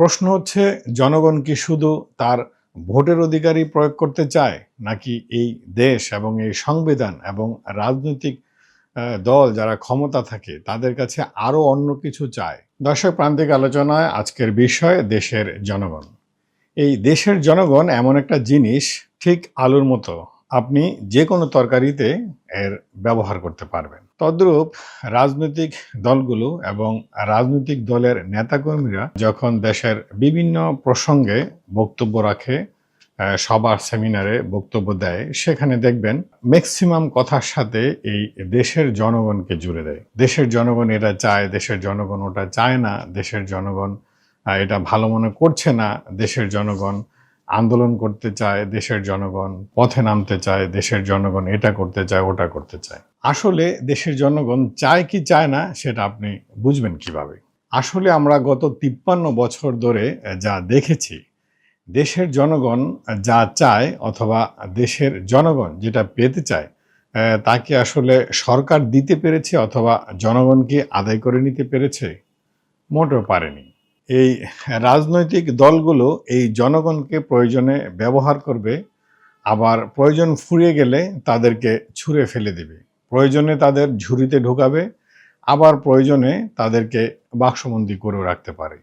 প্রশ্ন হচ্ছে, জনগণ কি শুধু তার ভোটের অধিকারই প্রয়োগ করতে চায়, নাকি এই দেশ এবং এই সংবিধান এবং রাজনৈতিক দল যারা ক্ষমতা থাকে, তাদের কাছে আরও অন্য কিছু চায়? দর্শক, প্রান্তিক আলোচনায় আজকের বিষয় দেশের জনগণ। এই দেশের জনগণ এমন একটা জিনিস, ঠিক আলুর মতো। আপনি যে কোনো তরকারিতে এর ব্যবহার করতে পারবেন। তদ্রূপ রাজনৈতিক দলগুলো এবং রাজনৈতিক দলের নেতাকর্মীরা যখন দেশের বিভিন্ন প্রসঙ্গে বক্তব্য রাখে সবার সেমিনারে বক্তব্য দেয়, সেখানে দেখবেন ম্যাক্সিমাম কথার সাথে এই দেশের জনগণকে জুড়ে দেয়। দেশের জনগণ এটা চায়, দেশের জনগণ ওটা চায় না, দেশের জনগণ এটা ভালো মনে করছে না, দেশের জনগণ আন্দোলন করতে চায় দেশের জনগণ, পথে নামতে চায় দেশের জনগণ, এটা করতে চায়, ওটা করতে চায়। আসলে দেশের জনগণ চায় কি চায় না, সেটা আপনি বুঝবেন কীভাবে? আসলে আমরা গত তিপ্পান্ন বছর ধরে যা দেখেছি, দেশের জনগণ যা চায় অথবা দেশের জনগণ যেটা পেতে চায় তাকে আসলে সরকার দিতে পেরেছে অথবা জনগণকে আদায় করে নিতে পেরেছে? মোটেও পারেনি। এই রাজনৈতিক দলগুলো এই জনগণকে প্রয়োজনে ব্যবহার করবে, আবার প্রয়োজন ফুরিয়ে গেলে তাদেরকে ছুঁড়ে ফেলে দেবে। প্রয়োজনে তাদের ঝুড়িতে ঢোকাবে, আবার প্রয়োজনে তাদেরকে বাক্সবন্দি করেও রাখতে পারে।